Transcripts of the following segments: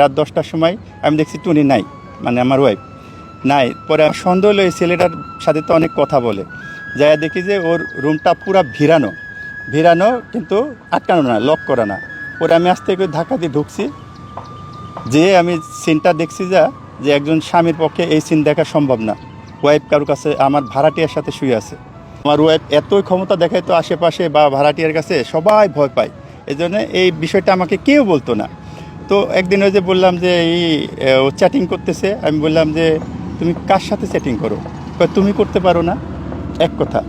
রাত দশটার সময় আমি দেখছি টুনি নাই মানে আমার ওয়াইফ নাই। পরে সন্দেহ হলো ছেলেটার সাথে তো অনেক কথা বলে। যাই দেখি যে ওর রুমটা পুরো ভিড়ানো। ভিড়ানো কিন্তু আটকানো না লক করা না। পরে আমি আস্তে করে ধাক্কা দিয়ে ঢুকছি। যে আমি সিনটা দেখছি যা, যে একজন স্বামীর পক্ষে এই সিন দেখা সম্ভব না। ওয়াইফ কারোর কাছে, আমার ভাড়াটিয়ার সাথে শুয়ে আছে। আমার ওয়াইফ এতই ক্ষমতা দেখায় তো আশেপাশে বা ভাড়াটিয়ার কাছে সবাই ভয় পায়। এই এই বিষয়টা আমাকে কেউ বলতো না। তো একদিন ওই যে বললাম যে এই ও চ্যাটিং করতেছে, আমি বললাম যে, তুমি কার সাথে চ্যাটিং করো? তুমি করতে পারো না। এক কথা,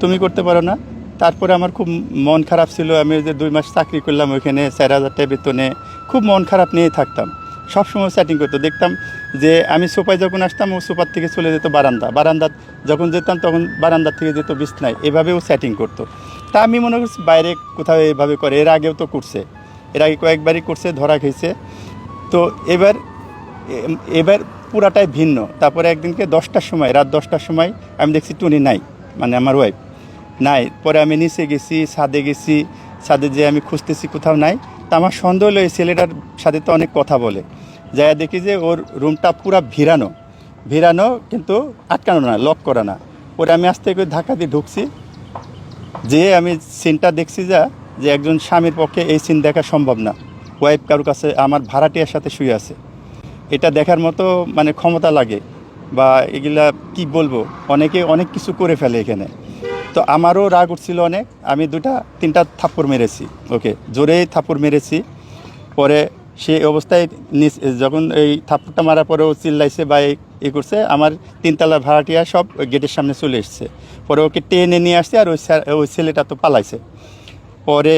তুমি করতে পারো না। তারপরে আমার খুব মন খারাপ ছিল, আমি যে দুই মাস চাকরি করলাম ওইখানে, চার হাজার টাকা বেতনে, খুব মন খারাপ নিয়ে থাকতাম। সবসময় সেটিং করতো, দেখতাম যে, আমি সোপায় যখন আসতাম, ও সোফার থেকে চলে যেত বারান্দা বারান্দা যখন যেতাম তখন বারান্দার থেকে যেত বিছনায়, এভাবেও সেটিং করতো। তা আমি মনে করছি, বাইরে কোথাও এভাবে করে, এর আগেও তো করছে। এর আগে কয়েকবারই করছে, ধরা খেয়েছে তো এবার এবার পুরাটাই ভিন্ন। তারপরে একদিনকে দশটার সময়, রাত দশটার সময় আমি দেখছি টুনি নাই মানে আমার ওয়াইফ নাই। পরে আমি নিচে গেছি, ছাদে গেছি, ছাদে যে আমি খুঁজতেছি কোথাও নাই। তা আমার সন্দেহ হলো এই ছেলেটার সাথে তো অনেক কথা বলে। যাই দেখি যে ওর রুমটা পুরা ভিড়ানো। ভিড়ানো কিন্তু আটকানো না লক করা না। পরে আমি আস্তে করে ধাক্কা দিয়ে ঢুকছি। যে আমি সিনটা দেখছি যা যে একজন স্বামীর পক্ষে এই সিন দেখা সম্ভব না। ওয়াইফ কারোর কাছে আমার ভাড়াটিয়ার সাথে শুয়ে আছে। এটা দেখার মতো মানে ক্ষমতা লাগে বা এগুলা কি বলব? অনেকে অনেক কিছু করে ফেলে এখানে। তো আমারও রাগ উঠছিল অনেক। আমি দুটা তিনটা থাপ্পড় মেরেছি, ওকে। জোরেই থাপ্পড় মেরেছি। পরে সে অবস্থায় নিচ- যখন এই থাপ্পড়টা মারার পরে ও চিল্লাইছে বা এই- করছে, আমার তিনতলা ভাড়াটিয়া সব গেটের সামনে চলে এসছে। পরে ওকে টেনে নিয়ে আসছে আর ওই ওই ছেলেটা তো পালাইছে। পরে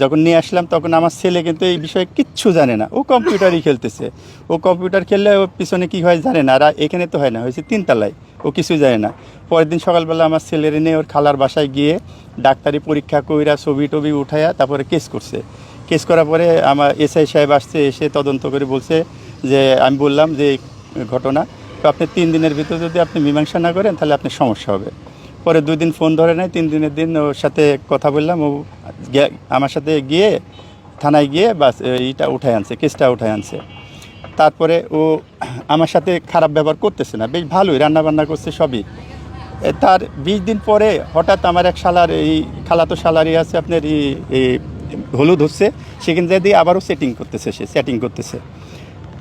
যখন নিয়ে আসলাম, তখন আমার ছেলে কিন্তু এই বিষয়ে কিচ্ছু জানে না। ও কম্পিউটারই খেলতেছে। ও কম্পিউটার খেললে ওর পিছনে কী হয় জানে না, আর এখানে তো হয় না, হয়েছে তিনতলায়। ও কিছু জানে না। পরের দিন সকালবেলা আমার ছেলের নিয়ে ওর খালার বাসায় গিয়ে ডাক্তারি পরীক্ষা কইরা ছবি টবি উঠাইয়া তারপরে কেস করছে। কেস করার পরে আমার এসআই সাহেব আসছে, এসে তদন্ত করে বলছে যে, আমি বললাম যে ঘটনা। তো আপনি তিন দিনের ভিতরে যদি আপনি মীমাংসা না করেন, তাহলে আপনার সমস্যা হবে। পরে দুই দিন ফোন ধরে নেয় তিন দিনের দিন ওর সাথে কথা বললাম, ও আমার সাথে গিয়ে থানায় গিয়ে বাস এইটা উঠায় আনছে, কেসটা উঠায় আনছে। তারপরে ও আমার সাথে খারাপ ব্যবহার করতেছে না, বেশ ভালোই রান্না বান্না করছে সবই। তার বিশ দিন পরে হঠাৎ আমার এক শালার, এই খালাতো শালারই আছে আপনার এই হলুদ হচ্ছে সেখান দিয়ে আবারও সেটিং করতেছে, সে সেটিং করতেছে।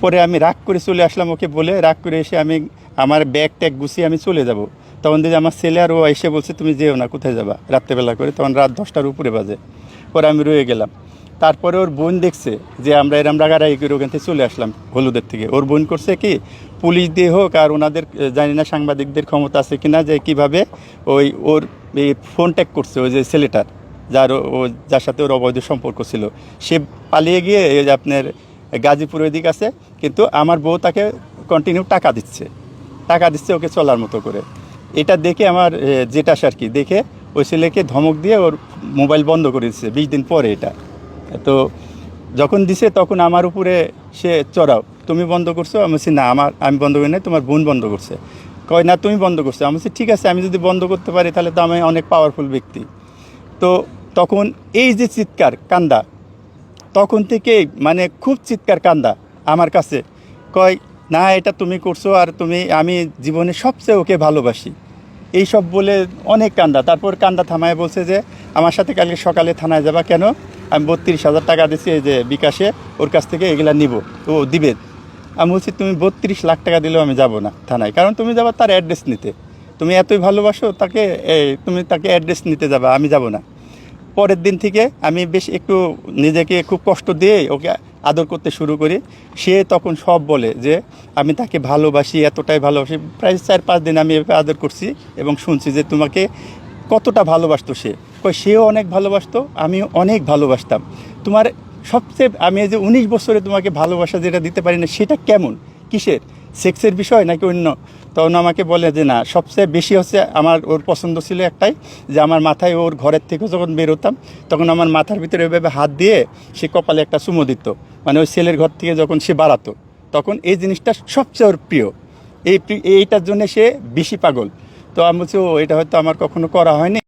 পরে আমি রাগ করে চলে আসলাম ওকে বলে, রাগ করে এসে আমি আমার ব্যাগ ট্যাগ গুছিয়ে আমি চলে যাব। তখন দেখি আমার ছেলে আর ও এসে বলছে, তুমি যেও না, কোথায় যাবা? রাত্রেবেলা করে, তখন রাত দশটার উপরে বাজে। পরে আমি রয়ে গেলাম। তারপরে ওর বোন দেখছে যে আমরা এরম রাগারাগি করে ওখান থেকে চলে আসলাম হলুদের থেকে। ওর বোন করছে কি, পুলিশ দিয়ে হোক আর ওনাদের, জানি না সাংবাদিকদের ক্ষমতা আছে কিনা যে কীভাবে ওই ওর এই ফোন ট্যাগ করছে ওই যে ছেলেটার, যার ও- যার সাথে ওর অবৈধ সম্পর্ক ছিল। সে পালিয়ে গিয়ে আপনার গাজীপুর ওই দিক আছে, কিন্তু আমার বউ তাকে কন্টিনিউ টাকা দিচ্ছে। টাকা দিচ্ছে ওকে চলার মতো করে। এটা দেখে আমার জেঠাস আর কি, দেখে ওই ছেলেকে ধমক দিয়ে ওর মোবাইল বন্ধ করে দিচ্ছে বিশ দিন পরে এটা। তো যখন দিছে তখন আমার উপরে সে, চড়াও, তুমি বন্ধ করছ? আমি বলছি, না, আমার, আমি বন্ধ করি না তোমার বোন বন্ধ করছে। কয়, না, তুমি বন্ধ করছ। আমি বলছি, ঠিক আছে, আমি যদি বন্ধ করতে পারি তাহলে তো আমি অনেক পাওয়ারফুল ব্যক্তি। তো তখন এই যে চিৎকার, কান্দা, তখন থেকেই মানে খুব চিৎকার, কান্দা আমার কাছে। কয় না, এটা তুমি করছ আর তুমি, আমি জীবনে সবচেয়ে ওকে ভালোবাসি। এই সব বলে অনেক কান্দা তারপর কান্দা থামায় বলছে যে, আমার সাথে কালকে সকালে থানায় যাবা কেন? আমি বত্রিশ হাজার টাকা দিচ্ছি এই যে বিকাশে, ওর কাছ থেকে এগুলা নিব, ও দিবে। আমি বলছি, তুমি বত্রিশ লাখ টাকা দিলেও আমি যাব না থানায়, কারণ তুমি যাবা তার অ্যাড্রেস নিতে। তুমি এতই ভালোবাসো, তাকে তুমি তাকে অ্যাড্রেস নিতে যাবা, আমি যাব না। পরের দিন থেকে আমি বেশ একটু নিজেকে খুব কষ্ট দিয়ে ওকে আদর করতে শুরু করি। সে তখন সব বলে যে, আমি তাকে ভালোবাসি, এতটাই ভালোবাসি। প্রায় চার, পাঁচ দিন আমি এভাবে আদর করছি এবং শুনছি যে, তোমাকে কতটা ভালোবাসতো সে। কয়, সেও অনেক ভালোবাসতো, আমিও অনেক ভালোবাসতাম। তোমার সবচেয়ে, আমি এই যে উনিশ বছরে তোমাকে ভালোবাসা যেটা দিতে পারি না, সেটা কেমন? কিসের? সেক্সের বিষয় নাকি অন্য? তখন আমাকে বলে যে, না, সবচেয়ে বেশি হচ্ছে আমার ওর পছন্দ ছিল একটাই, যে আমার মাথায় ওর ঘরের থেকে যখন বেরোতাম, তখন আমার মাথার ভিতরে ওইভাবে হাত দিয়ে সে কপালে একটা চুমো দিত। মানে ওই ছেলের ঘর থেকে যখন সে বাড়াতো, তখন এই জিনিসটা সবচেয়ে ওর প্রিয়। এই এইটার জন্য সে বেশি পাগল। তো আমি বলছি, ও, এটা হয়তো আমার কখনো করা হয়নি।